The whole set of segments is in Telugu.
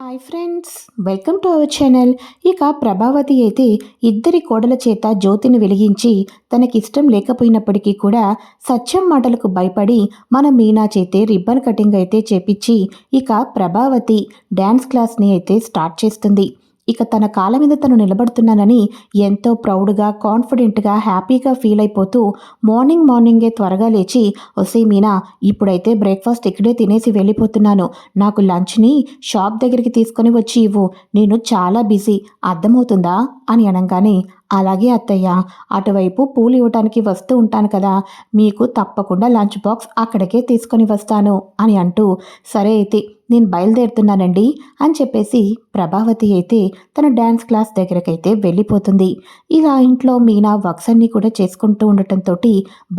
Hi friends welcome to our channel ఇక ప్రభావతి అయితే ఇద్దరి కోడల చేత జ్యోతిని వెలిగించి తనకిష్టం లేకపోయినప్పటికీ కూడా సత్యం మాటలకు భయపడి మన మీనా చేతే రిబ్బన్ కటింగ్ అయితే చేపించి ఇక ప్రభావతి డ్యాన్స్ క్లాస్ని అయితే స్టార్ట్ చేస్తుంది. ఇక తన కాళ్ళ మీద తను నిలబడుతున్నానని ఎంతో ప్రౌడ్గా కాన్ఫిడెంట్గా హ్యాపీగా ఫీల్ అయిపోతూ మార్నింగ్ మార్నింగే త్వరగా లేచి వసే మీనా ఇప్పుడైతే బ్రేక్ఫాస్ట్ ఇక్కడే తినేసి వెళ్ళిపోతున్నాను. నాకు లంచ్ని షాప్ దగ్గరికి తీసుకొని వచ్చి ఇవ్వు. నేను చాలా బిజీ. అర్థమవుతుందా? అని అనగానే అలాగే అత్తయ్య అటువైపు పూలు ఇవ్వటానికి వస్తూ ఉంటాను కదా మీకు తప్పకుండా లంచ్ బాక్స్ అక్కడికే తీసుకొని వస్తాను అని అంటూ సరే అయితే నేను బయలుదేరుతున్నానండి అని చెప్పేసి ప్రభావతి అయితే తన డ్యాన్స్ క్లాస్ దగ్గరకైతే వెళ్ళిపోతుంది. ఇలా ఇంట్లో మీనా వర్క్స్ అన్నీ కూడా చేసుకుంటూ ఉండటంతో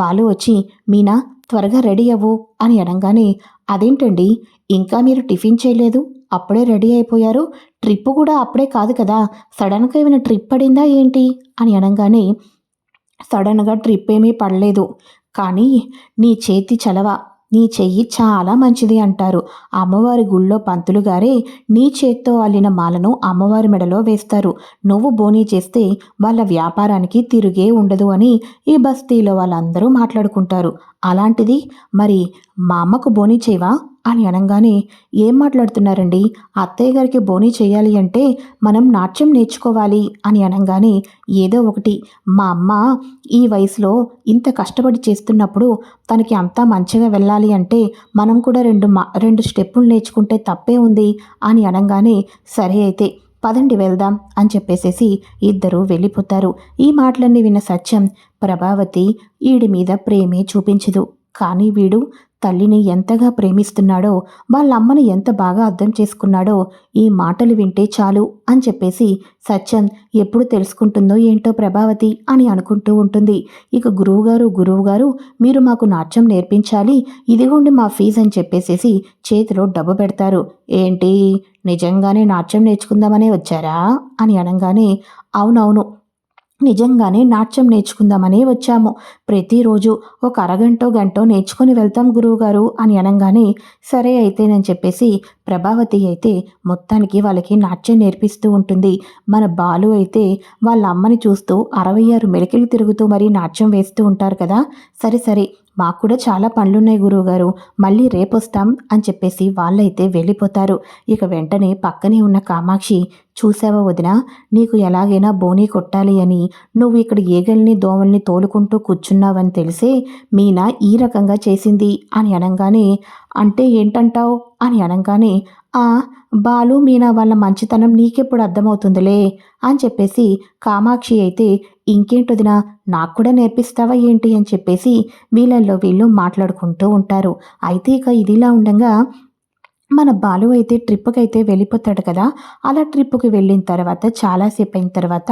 బాలు వచ్చి మీనా త్వరగా రెడీ అవ్వు అని అనగానే అదేంటండి ఇంకా మీరు టిఫిన్ చేయలేదు? అప్పుడే రెడీ అయిపోయారు? ట్రిప్ కూడా అప్పుడే కాదు కదా. సడన్గా ఏమైనా ట్రిప్ పడిందా ఏంటి? అని అనగానే సడన్గా ట్రిప్ ఏమీ పడలేదు. కానీ నీ చేతి చలవ నీ చెయ్యి చాలా మంచిది అంటారు. అమ్మవారి గుళ్ళో పంతులు గారే నీ చేత్తో అల్లిన మాలను అమ్మవారి మెడలో వేస్తారు. నువ్వు బోనీ చేస్తే వాళ్ళ వ్యాపారానికి తిరిగే ఉండదు అని ఈ బస్తీలో వాళ్ళందరూ మాట్లాడుకుంటారు. అలాంటిది మరి మా అమ్మకు బోనీ చేయవా? అని అనగానే ఏం మాట్లాడుతున్నారండి? అత్తయ్య గారికి బోనీ చేయాలి అంటే మనం నాట్యం నేర్చుకోవాలి అని అనగానే ఏదో ఒకటి. మా అమ్మ ఈ వయసులో ఇంత కష్టపడి చేస్తున్నప్పుడు తనకి అంతా మంచిగా వెళ్ళాలి అంటే మనం కూడా రెండు మా రెండు స్టెప్పులు నేర్చుకుంటే తప్పే ఉంది అని అనగానే సరే అయితే పదండి వెళ్దాం అని చెప్పేసేసి ఇద్దరు వెళ్ళిపోతారు. ఈ మాటలన్నీ విన్న సత్యం ప్రభావతి ఈడి మీద ప్రేమే చూపించదు. కానీ వీడు తల్లిని ఎంతగా ప్రేమిస్తున్నాడో వాళ్ళ అమ్మని ఎంత బాగా అర్థం చేసుకున్నాడో ఈ మాటలు వింటే చాలు అని చెప్పేసి సత్యం ఎప్పుడు తెలుసుకుంటుందో ఏంటో ప్రభావతి అని అనుకుంటూ ఉంటుంది. ఇక గురువుగారు గురువుగారు మీరు మాకు నాట్యం నేర్పించాలి ఇదిగోండి మా ఫీజు అని చెప్పేసేసి చేతిలో డబ్బు పెడతారు. ఏంటి? నిజంగానే నాట్యం నేర్చుకుందామనే వచ్చారా? అని అనగానే అవునవును. నిజంగానే నాట్యం నేర్చుకుందామని వచ్చాము. ప్రతిరోజు ఒక అరగంటో గంటో నేర్చుకుని వెళ్తాం గురువుగారు అని అనగానే సరే అయితేనని చెప్పేసి ప్రభావతి అయితే మొత్తానికి వాళ్ళకి నాట్యం నేర్పిస్తూ ఉంటుంది. మన బాలు అయితే వాళ్ళ అమ్మని చూస్తూ అరవై ఆరు మెలికలు తిరుగుతూ మరీ నాట్యం వేస్తూ ఉంటారు కదా? సరే సరే. మాకు కూడా చాలా పనులున్నాయి గురువుగారు. మళ్ళీ రేపొస్తాం అని చెప్పేసి వాళ్ళైతే వెళ్ళిపోతారు. ఇక వెంటనే పక్కనే ఉన్న కామాక్షి చూసావా వదిన? నీకు ఎలాగైనా బోనీ కొట్టాలి అని నువ్వు ఇక్కడ ఈగల్ని దోమల్ని తోలుకుంటూ కూర్చున్నావని తెలిసే మీనా ఈ రకంగా చేసింది అని అనగానే అంటే ఏంటంటావు? అని అనగానే ఆ బాలు మీనా వాళ్ళ మంచితనం నీకెప్పుడు అర్థమవుతుందిలే అని చెప్పేసి కామాక్షి అయితే ఇంకేంటొదినా నాకు కూడా నేర్పిస్తావా ఏంటి అని చెప్పేసి వీళ్ళల్లో వీళ్ళు మాట్లాడుకుంటూ ఉంటారు. అయితే ఇక ఇదిలా ఉండగా మన బాలు అయితే ట్రిప్కి అయితే వెళ్ళిపోతాడు కదా. అలా ట్రిప్కి వెళ్ళిన తర్వాత చాలాసేపు అయిన తర్వాత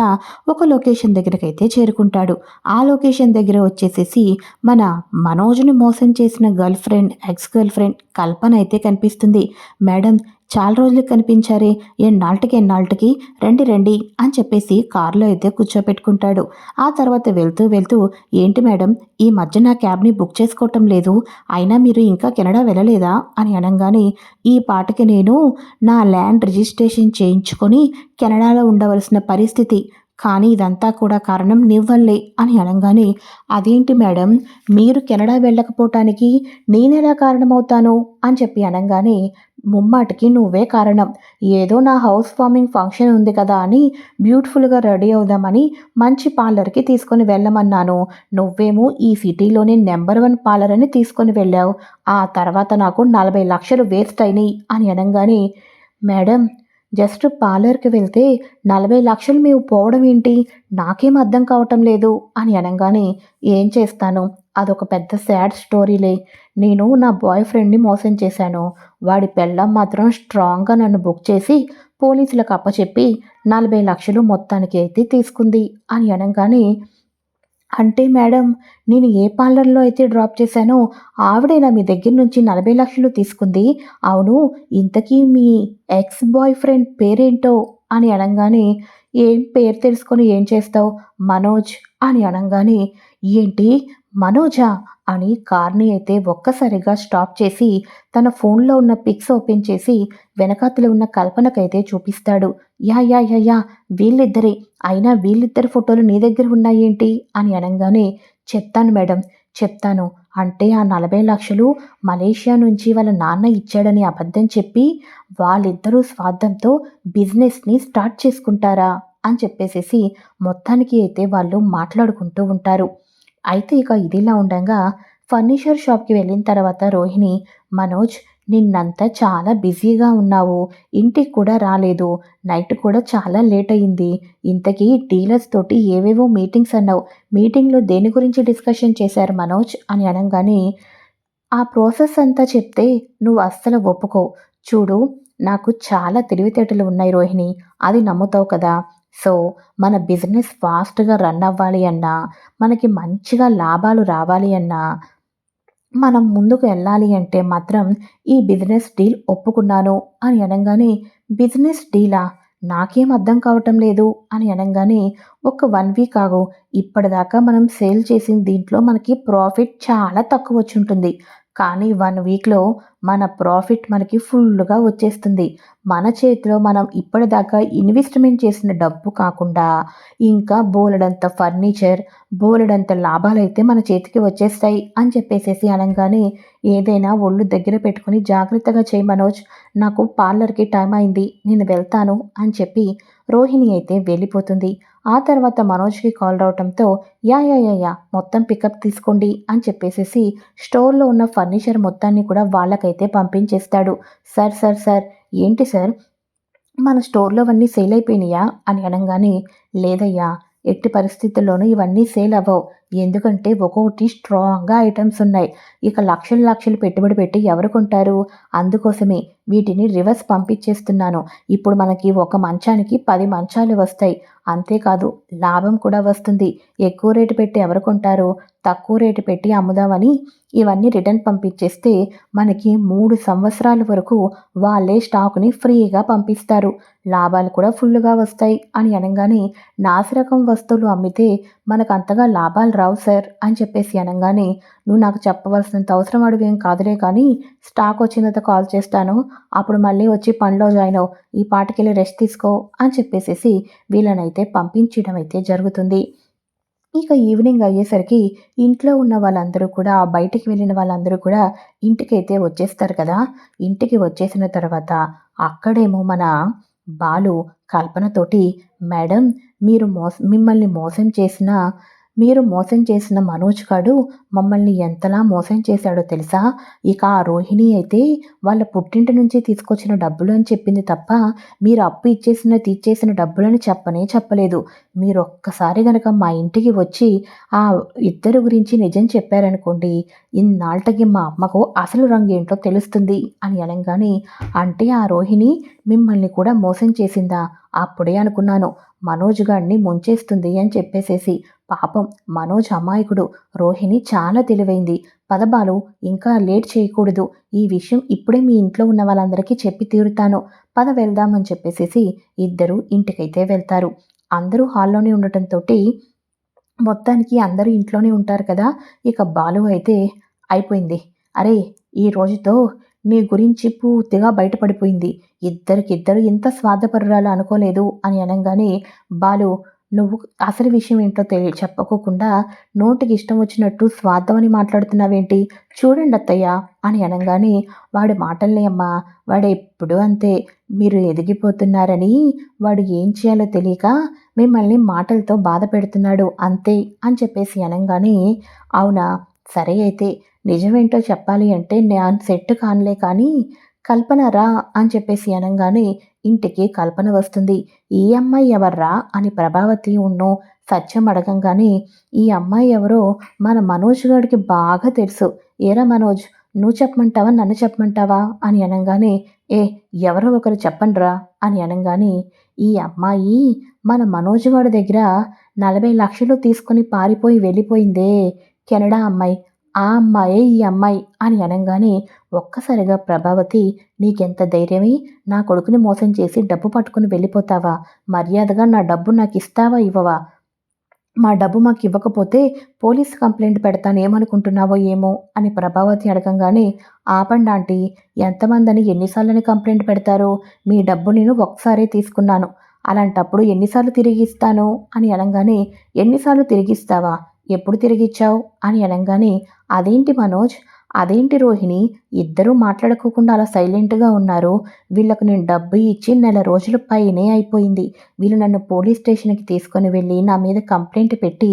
ఒక లొకేషన్ దగ్గరికి అయితే చేరుకుంటాడు. ఆ లొకేషన్ దగ్గర వచ్చేసేసి మన మనోజ్ని మోసం చేసిన girlfriend ex girlfriend Kalpana అయితే కనిపిస్తుంది. మేడం చాలా రోజులు కనిపించారే. ఎన్నాళ్ళకి ఎన్నాళ్ళకి? రండి రండి అని చెప్పేసి కారులో అయితే కూర్చోపెట్టుకుంటాడు. ఆ తర్వాత వెళ్తూ వెళ్తూ ఏంటి మేడం ఈ మధ్య నా క్యాబ్ని బుక్ చేసుకోవటం లేదు. అయినా మీరు ఇంకా కెనడా వెళ్ళలేదా? అని అనగానే ఈ పాటకి నేను నా ల్యాండ్ రిజిస్ట్రేషన్ చేయించుకొని కెనడాలో ఉండవలసిన పరిస్థితి. కానీ ఇదంతా కూడా కారణం నివ్వల్లే అని అనగానే అదేంటి మేడం మీరు కెనడా వెళ్ళకపోవటానికి నేనెలా కారణమవుతాను? అని చెప్పి అనగానే ముమ్మాటికి నువ్వే కారణం. ఏదో నా హౌస్ వార్మింగ్ ఫంక్షన్ ఉంది కదా అని బ్యూటిఫుల్గా రెడీ అవుదామని మంచి పార్లర్కి తీసుకొని వెళ్ళమన్నాను. నువ్వేమో ఈ సిటీలోనే నెంబర్ వన్ పార్లర్ అని తీసుకొని వెళ్ళావు. ఆ తర్వాత నాకు నలభై లక్షలు వేస్ట్ అయినాయి అని అనగానే మేడం జస్ట్ పార్లర్కి వెళ్తే నలభై లక్షలు మేము పోవడం ఏంటి? నాకేం అర్థం కావటం లేదు అని అనగానే ఏం చేస్తాను? అదొక పెద్ద సాడ్ స్టోరీలే. నేను నా బాయ్ ఫ్రెండ్ని మోసం చేశాను. వాడి పెళ్ళం మాత్రం స్ట్రాంగ్గా నన్ను బుక్ చేసి పోలీసులకు అప్పచెప్పి నలభై లక్షలు మొత్తానికి అయితే తీసుకుంది అని అనగానే అంటే మేడం నేను ఏ పార్లర్లో అయితే డ్రాప్ చేశానో ఆవిడైనా మీ దగ్గర నుంచి నలభై లక్షలు తీసుకుంది. అవును ఇంతకీ మీ ఎక్స్ బాయ్ ఫ్రెండ్ పేరేంటో? అని అనగానే ఏం పేరు తెలుసుకొని ఏం చేస్తావు మనోజ్? అని అనగానే ఏంటి మనోజా అని కార్ని అయితే ఒక్కసారిగా స్టాప్ చేసి తన ఫోన్లో ఉన్న పిక్స్ ఓపెన్ చేసి వెనకాతలో ఉన్న కల్పనకైతే చూపిస్తాడు. యా యా యా యా వీళ్ళిద్దరే. అయినా వీళ్ళిద్దరి ఫోటోలు నీ దగ్గర ఉన్నాయేంటి? అని అనగానే చెప్తాను మేడం చెప్తాను. అంటే ఆ నలభై లక్షలు మలేషియా నుంచి వాళ్ళ నాన్న ఇచ్చాడని అబద్ధం చెప్పి వాళ్ళిద్దరూ స్వార్థంతో బిజినెస్ని స్టార్ట్ చేసుకుంటారా? అని చెప్పేసేసి మొత్తానికి అయితే వాళ్ళు మాట్లాడుకుంటూ ఉంటారు. అయితే ఇక ఇదిలా ఉండగా ఫర్నిచర్ షాప్కి వెళ్ళిన తర్వాత రోహిణి మనోజ్ నిన్నంతా చాలా బిజీగా ఉన్నావు. ఇంటికి కూడా రాలేదు. నైట్ కూడా చాలా లేట్ అయింది. ఇంతకీ డీలర్స్ తోటి ఏవేవో మీటింగ్స్ అన్నావు. మీటింగ్లో దేని గురించి డిస్కషన్ చేశారు మనోజ్? అని అనగానే ఆ ప్రాసెస్ అంతా చెప్తే నువ్వు అస్సలు ఒప్పుకో చూడు నాకు చాలా తెలివితేటలు ఉన్నాయి రోహిణి. అది నమ్ముతావు కదా. సో మన బిజినెస్ ఫాస్ట్గా రన్ అవ్వాలి అన్నా మనకి మంచిగా లాభాలు రావాలి అన్నా మనం ముందుకు వెళ్ళాలి అంటే మాత్రం ఈ బిజినెస్ డీల్ ఒప్పుకున్నాను అని అనగానే బిజినెస్ డీలా? నాకేం అర్థం కావటం లేదు అని అనగానే ఒక వన్ వీక్ ఆగు. ఇప్పటిదాకా మనం సేల్ చేసిన దీంట్లో మనకి ప్రాఫిట్ చాలా తక్కువ వచ్చి ఉంటుంది. కానీ వన్ వీక్లో మన ప్రాఫిట్ మనకి ఫుల్గా వచ్చేస్తుంది. మన చేతిలో మనం ఇప్పటిదాకా ఇన్వెస్ట్మెంట్ చేసిన డబ్బు కాకుండా ఇంకా బోలెడంత ఫర్నిచర్ బోలెడంత లాభాలు అయితే మన చేతికి వచ్చేస్తాయి అని చెప్పేసేసి అనగానే ఏదైనా ఒళ్ళు దగ్గర పెట్టుకుని జాగ్రత్తగా చేయి మనోజ్ నాకు పార్లర్కి టైం అయింది నేను వెళ్తాను అని చెప్పి రోహిణి అయితే వెళ్ళిపోతుంది. ఆ తర్వాత మనోజ్కి కాల్ రావటంతో యా యా యా యా మొత్తం పికప్ తీసుకోండి అని చెప్పేసేసి స్టోర్లో ఉన్న ఫర్నిచర్ మొత్తాన్ని కూడా వాళ్ళకైతే పంపించేస్తాడు. సార్ సార్ సార్ ఏంటి సార్? మన స్టోర్లో అవన్నీ సేల్ అయిపోయినాయా? అని అనగానే లేదయ్యా ఎట్టి పరిస్థితుల్లోనూ ఇవన్నీ సేల్ అవ్వవు. ఎందుకంటే ఒక్కొక్కటి స్ట్రాంగ్గా ఐటమ్స్ ఉన్నాయి. ఇక లక్షలు లక్షలు పెట్టుబడి పెట్టి ఎవరు కొంటారు? అందుకోసమే వీటిని రివర్స్ పంపించేస్తున్నాను. ఇప్పుడు మనకి ఒక మంచానికి పది మంచాలు వస్తాయి. అంతేకాదు లాభం కూడా వస్తుంది. ఎక్కువ రేటు పెట్టి ఎవరు కొంటారు? తక్కువ రేటు పెట్టి అమ్ముదామని ఇవన్నీ రిటర్న్ పంపించేస్తే మనకి మూడు సంవత్సరాల వరకు వాళ్ళే స్టాక్ని ఫ్రీగా పంపిస్తారు. లాభాలు కూడా ఫుల్గా వస్తాయి. అని అనగానే నాసిరకం వస్తువులు అమ్మితే మనకు అంతగా లాభాలు రావు సార్ అని చెప్పేసి అనగానే నువ్వు నాకు చెప్పవలసినంత అవసరం అడిగేం కాదులే కానీ స్టాక్ వచ్చినంత కాల్ చేస్తాను. అప్పుడు మళ్ళీ వచ్చి పనిలో జాయిన్ అవు ఈ పాటికెళ్ళి రెస్ట్ తీసుకో అని చెప్పేసేసి వీళ్ళనైతే పంపించడం అయితే జరుగుతుంది. ఇక ఈవినింగ్ అయ్యేసరికి ఇంట్లో ఉన్న వాళ్ళందరూ కూడా బయటికి వెళ్ళిన వాళ్ళందరూ కూడా ఇంటికైతే వచ్చేస్తారు కదా. ఇంటికి వచ్చేసిన తర్వాత అక్కడేమో మన బాలు కల్పనతోటి మేడం మీరు మోస మిమ్మల్ని మోసం చేసిన మీరు మోసం చేసిన మనోజ్ గాడు మమ్మల్ని ఎంతలా మోసం చేశాడో తెలుసా? ఇక ఆ రోహిణి అయితే వాళ్ళ పుట్టింటి నుంచి తీసుకొచ్చిన డబ్బులు అని చెప్పింది తప్ప మీరు అప్పు ఇచ్చేసిన తీర్చేసిన డబ్బులని చెప్పనే చెప్పలేదు. మీరు ఒక్కసారి గనక మా ఇంటికి వచ్చి ఆ ఇద్దరు గురించి నిజం చెప్పారనుకోండి ఇన్నాళ్ళకి మా అమ్మకు అసలు రంగు ఏంటో తెలుస్తుంది అని అనగానే అంటే ఆ రోహిణి మిమ్మల్ని కూడా మోసం చేసిందా? అప్పుడే అనుకున్నాను. మనోజ్ గాడిని ముంచేస్తుంది అని చెప్పేసేసి పాపం మనోజ్ అమాయకుడు రోహిణి చాలా తెలివైంది. పదబాలు ఇంకా లేట్ చేయకూడదు. ఈ విషయం ఇప్పుడే మీ ఇంట్లో ఉన్న వాళ్ళందరికీ చెప్పి తీరుతాను. పద వెళ్దామని చెప్పేసేసి ఇద్దరు ఇంటికైతే వెళ్తారు. అందరూ హాల్లోనే ఉండటంతో మొత్తానికి అందరూ ఇంట్లోనే ఉంటారు కదా. ఇక బాలు అయితే అయిపోయింది. అరే ఈ రోజుతో నీ గురించి పూర్తిగా బయటపడిపోయింది. ఇద్దరికిద్దరు ఇంత స్వార్థపరురాలు అనుకోలేదు అని అనగానే బాలు నువ్వు అసలు విషయం ఏంటో తెలియ చెప్పకోకుండా నోటికి ఇష్టం వచ్చినట్టు స్వార్థమని మాట్లాడుతున్నావేంటి? చూడండి అత్తయ్య అని అనగానే వాడి మాటల్ని అమ్మా వాడు ఎప్పుడు అంతే. మీరు ఎదిగిపోతున్నారని వాడు ఏం చేయాలో తెలియక మిమ్మల్ని మాటలతో బాధ పెడుతున్నాడు అంతే అని చెప్పేసి అనగానే అవునా? సరే అయితే నిజమేంటో చెప్పాలి అంటే నేను సెట్ కానులే కానీ కల్పన రా అని చెప్పేసి అనగానే ఇంటికి కల్పన వస్తుంది. ఈ అమ్మాయి ఎవర్రా అని ప్రభావతి ఉన్నో సత్యం అడగంగానే ఈ అమ్మాయి ఎవరో మన మనోజ్ గారికి బాగా తెలుసు. ఏరా మనోజ్ నువ్వు చెప్పమంటావా నన్ను చెప్పమంటావా అని అనగానే ఏ ఎవరో ఒకరు చెప్పండిరా అని అనగానే ఈ అమ్మాయి మన మనోజ్ గారి దగ్గర నలభై లక్షలు తీసుకుని పారిపోయి వెళ్ళిపోయిందే. కెనడా అమ్మాయి ఆ అమ్మాయే ఈ అమ్మాయి అని అనగానే ఒక్కసారిగా ప్రభావతి నీకెంత ధైర్యమే? నా కొడుకుని మోసం చేసి డబ్బు పట్టుకుని వెళ్ళిపోతావా? మర్యాదగా నా డబ్బు నాకు ఇస్తావా ఇవ్వవా? మా డబ్బు మాకు ఇవ్వకపోతే పోలీస్ కంప్లైంట్ పెడతాను ఏమనుకుంటున్నావో ఏమో? అని ప్రభావతి అడగంగానే ఆపండి ఆంటీ ఎంతమందని ఎన్నిసార్లని కంప్లైంట్ పెడతారు? మీ డబ్బు నేను ఒకసారే తీసుకున్నాను. అలాంటప్పుడు ఎన్నిసార్లు తిరిగి ఇస్తాను? అని అనగానే ఎన్నిసార్లు తిరిగిస్తావా ఎప్పుడు తిరిగిచ్చావు? అని అనగానే అదేంటి మనోజ్? అదేంటి రోహిణి? ఇద్దరూ మాట్లాడుకోకుండా అలా సైలెంట్గా ఉన్నారు. వీళ్ళకు నేను డబ్బు ఇచ్చి నెల రోజుల పైనే అయిపోయింది. వీళ్ళు నన్ను పోలీస్ స్టేషన్కి తీసుకొని వెళ్ళి నా మీద కంప్లైంట్ పెట్టి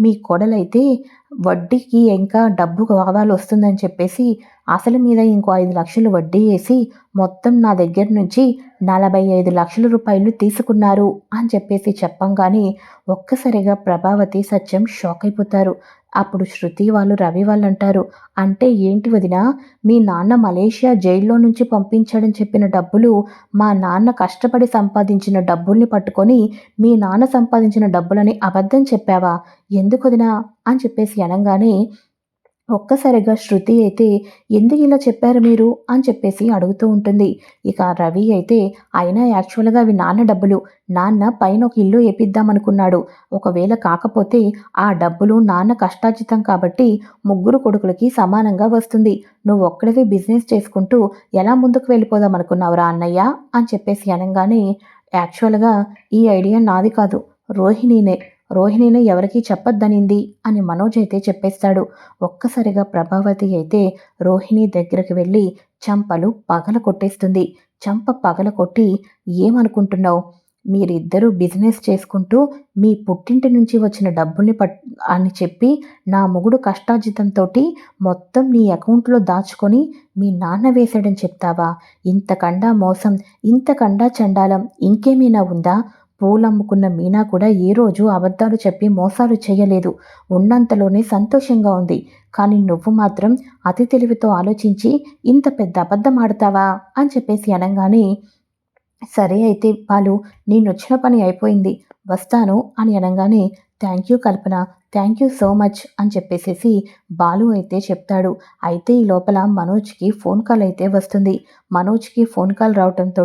మీ కొడలైతే వడ్డీకి ఇంకా డబ్బు కావాలి వస్తుందని చెప్పేసి అసలు మీద ఇంకో ఐదు లక్షలు వడ్డీ వేసి మొత్తం నా దగ్గర నుంచి నలభై ఐదు లక్షల రూపాయలు తీసుకున్నారు అని చెప్పేసి చెప్పంగానే ఒక్కసారిగా ప్రభావతి సత్యం షాక్ అయిపోతారు. అప్పుడు శృతి వాళ్ళు రవి వాళ్ళు అంటారు అంటే ఏంటి వదిన మీ నాన్న మలేషియా జైల్లో నుంచి పంపించాడని చెప్పిన డబ్బులు మా నాన్న కష్టపడి సంపాదించిన డబ్బుల్ని పట్టుకొని మీ నాన్న సంపాదించిన డబ్బులని అబద్ధం చెప్పావా? ఎందుకు వదినా? అని చెప్పేసి అనగానే ఒక్కసారిగా శృతి అయితే ఎందుకు ఇలా చెప్పారు మీరు? అని చెప్పేసి అడుగుతూ ఉంటుంది. ఇక రవి అయితే అయినా యాక్చువల్గా అవి నాన్న డబ్బులు. నాన్న పైన ఒక ఇల్లు వేపిద్దామనుకున్నాడు ఒకవేళ కాకపోతే ఆ డబ్బులు నాన్న కష్టార్జితం కాబట్టి ముగ్గురు కొడుకులకి సమానంగా వస్తుంది. నువ్వు ఒక్కడివి బిజినెస్ చేసుకుంటూ ఎలా ముందుకు వెళ్ళిపోదాం అనుకున్నావురా అన్నయ్య? అని చెప్పేసి అనగానే యాక్చువల్గా ఈ ఐడియా నాది కాదు. రోహిణీనే. రోహిణిని ఎవరికీ చెప్పొద్దనింది అని మనోజ్ అయితే చెప్పేస్తాడు. ఒక్కసారిగా ప్రభావతి అయితే రోహిణి దగ్గరికి వెళ్ళి చంపలు పగల కొట్టేస్తుంది. చంప పగల కొట్టి ఏమనుకుంటున్నావు? మీరిద్దరూ బిజినెస్ చేసుకుంటూ మీ పుట్టింటి నుంచి వచ్చిన డబ్బుల్ని పట్ అని చెప్పి నా మొగుడు కష్టార్జితంతో మొత్తం నీ అకౌంట్లో దాచుకొని మీ నాన్న వేశాడని చెప్తావా? ఇంతకండా మోసం ఇంతకండా చండాలం ఇంకేమైనా ఉందా? పూలమ్ముకున్న మీనా కూడా ఏ రోజు అబద్ధాలు చెప్పి మోసాలు చేయలేదు. ఉన్నంతలోనే సంతోషంగా ఉంది. కానీ నువ్వు మాత్రం అతి తెలివితో ఆలోచించి ఇంత పెద్ద అబద్ధం ఆడతావా? అని చెప్పేసి అనగానే సరే అయితే పాలు నేను వచ్చిన పని అయిపోయింది. వస్తాను అని అనగానే thank you Kalpana thank you so much అని చెప్పేసేసి బాలు అయితే చెప్తాడు. అయితే ఈ లోపల మనోజ్కి ఫోన్ కాల్ అయితే వస్తుంది. మనోజ్కి ఫోన్ కాల్ రావటంతో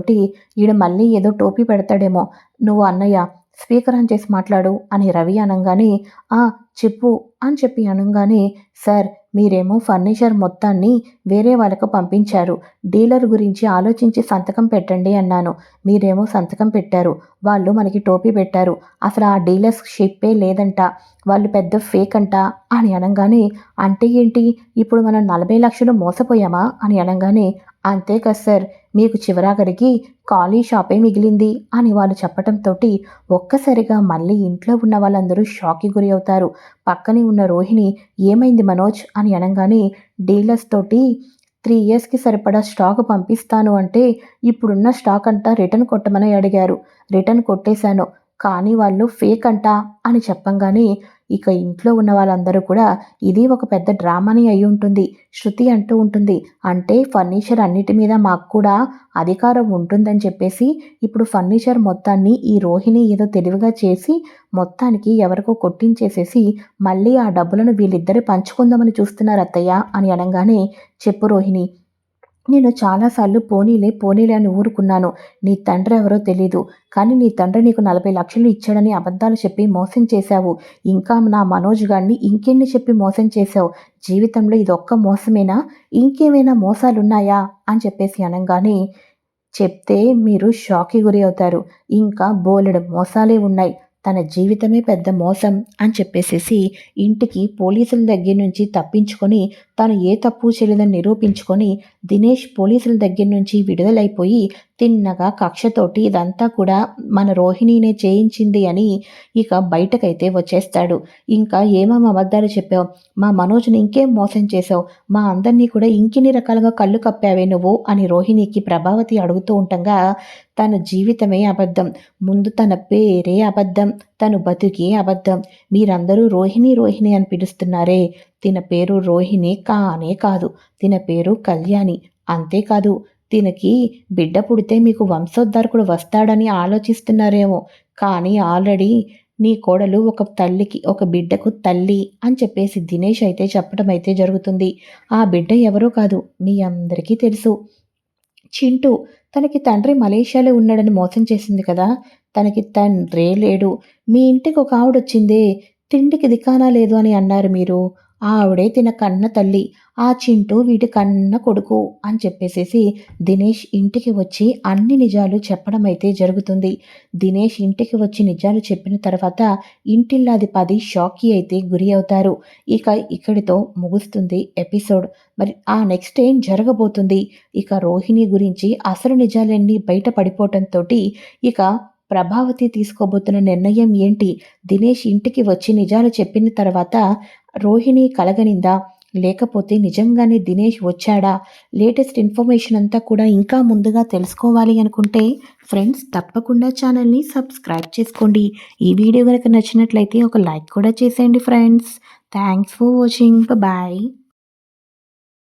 ఈడ మళ్ళీ ఏదో టోపీ పెడతాడేమో. నువ్వు అన్నయ్య స్పీకర్ ఆన్ చేసి మాట్లాడు అని రవి అనగానే ఆ చెప్పు అని చెప్పి అనగానే సార్ మీరేమో ఫర్నిచర్ మొత్తాన్ని వేరే వాళ్ళకు పంపించారు. డీలర్ గురించి ఆలోచించి సంతకం పెట్టండి అన్నాను. మీరేమో సంతకం పెట్టారు. వాళ్ళు మనకి టోపీ పెట్టారు. అసలు ఆ డీలర్స్ షిప్పే లేదంట. వాళ్ళు పెద్ద ఫేక్ అంట అని అనగానే అంటే ఏంటి? ఇప్పుడు మనం నలభై లక్షలు మోసపోయామా? అని అనగానే అంతే కదా సార్. మీకు చివరాగరికి ఖాళీ షాపే మిగిలింది అని వాళ్ళు చెప్పటంతో ఒక్కసారిగా మళ్ళీ ఇంట్లో ఉన్న వాళ్ళందరూ షాక్కి గురి అవుతారు. పక్కనే ఉన్న రోహిణి ఏమైంది మనోజ్? అని అనగానే డీలర్స్ తోటి త్రీ ఇయర్స్కి సరిపడా స్టాక్ పంపిస్తాను అంటే ఇప్పుడున్న స్టాక్ అంతా రిటర్న్ కొట్టమని అడిగారు. రిటర్న్ కొట్టేశాను కానీ వాళ్ళు ఫేక్ అంట అని చెప్పంగానే ఇక ఇంట్లో ఉన్న వాళ్ళందరూ కూడా ఇది ఒక పెద్ద డ్రామాని అయి ఉంటుంది శృతి అంటూ ఉంటుంది. అంటే ఫర్నిచర్ అన్నిటి మీద మాకు కూడా అధికారం ఉంటుందని చెప్పేసి ఇప్పుడు ఫర్నిచర్ మొత్తాన్ని ఈ రోహిణి ఏదో తెలివిగా చేసి మొత్తానికి ఎవరికో కొట్టించేసేసి మళ్ళీ ఆ డబ్బులను వీళ్ళిద్దరు పంచుకుందామని చూస్తున్నారు అత్తయ్య అని అనగానే చెప్పు రోహిణి నేను చాలాసార్లు పోనీలే పోనీలే అని ఊరుకున్నాను. నీ తండ్రి ఎవరో తెలీదు. కానీ నీ తండ్రి నీకు నలభై లక్షలు ఇచ్చాడని అబద్ధాలు చెప్పి మోసం చేశావు. ఇంకా నా మనోజ్ గారిని ఇంకెన్ని చెప్పి మోసం చేశావు? జీవితంలో ఇదొక్క మోసమేనా? ఇంకేమైనా మోసాలున్నాయా? అని చెప్పేసి అనగానే చెప్తే మీరు షాక్కి గురి అవుతారు. ఇంకా బోలెడు మోసాలే ఉన్నాయి. తన జీవితమే పెద్ద మోసం అని చెప్పేసేసి ఇంటికి పోలీసుల దగ్గర నుంచి తప్పించుకొని తను ఏ తప్పు చేయలేదని నిరూపించుకొని దినేష్ పోలీసుల దగ్గర నుంచి విడుదలైపోయి తిన్నగా కక్షతోటి ఇదంతా కూడా మన రోహిణినే చేయించింది అని ఇక బయటకైతే వచ్చేస్తాడు. ఇంకా ఏమేమి అబద్ధాలు చెప్పావు? మా మనోజ్ని ఇంకేం మోసం చేసావు మా అందరినీ కూడా ఇంకిన్ని రకాలుగా కళ్ళు కప్పావే నువ్వు? అని రోహిణికి ప్రభావతి అడుగుతూ ఉండగా తన జీవితమే అబద్ధం. ముందు తన పేరే అబద్ధం. తను బతికే అబద్ధం. మీరందరూ రోహిణి రోహిణి అని పిలుస్తున్నారే. తిన పేరు రోహిణి కానే కాదు. తిన పేరు కళ్యాణి. అంతేకాదు దీనికి బిడ్డ పుడితే మీకు వంశోద్ధారకుడు వస్తాడని ఆలోచిస్తున్నారేమో. కానీ ఆల్రెడీ నీ కోడలు ఒక తల్లికి ఒక బిడ్డకు తల్లి అని చెప్పేసి దినేష్ అయితే చెప్పడం అయితే జరుగుతుంది. ఆ బిడ్డ ఎవరో కాదు మీ అందరికీ తెలుసు. చింటూ తనకి తండ్రి మలేషియాలో ఉన్నాడని మోసం చేసింది కదా. తనకి తండ్రే లేడు. మీ ఇంటికి ఒక ఆవిడ వచ్చిందే తిండికి దికానా లేదు అని అన్నారు మీరు. ఆవిడే తిన కన్న తల్లి ఆ చింటూ వీటి కన్న కొడుకు అని చెప్పేసేసి దినేష్ ఇంటికి వచ్చి అన్ని నిజాలు చెప్పడం అయితే జరుగుతుంది. దినేష్ ఇంటికి వచ్చి నిజాలు చెప్పిన తర్వాత ఇంటిల్లాది పది షాక్కి అయితే గురి అవుతారు. ఇక ఇక్కడితో ముగుస్తుంది ఎపిసోడ్. మరి ఆ నెక్స్ట్ ఏం జరగబోతుంది? ఇక రోహిణి గురించి అసలు నిజాలన్నీ బయట పడిపోవటంతో ఇక ప్రభావతి తీసుకోబోతున్న నిర్ణయం ఏంటి? దినేష్ ఇంటికి వచ్చి నిజాలు చెప్పిన తర్వాత రోహిణి కలగనిందా? లేకపోతే నిజంగానే దినేష్ వచ్చాడా? లేటెస్ట్ ఇన్ఫర్మేషన్ అంతా కూడా ఇంకా ముందుగా తెలుసుకోవాలి అనుకుంటే ఫ్రెండ్స్ తప్పకుండా ఛానల్ని సబ్స్క్రైబ్ చేసుకోండి. ఈ వీడియో కనుక నచ్చినట్లయితే ఒక లైక్ కూడా చేసేయండి friends. Thanks for watching. Bye.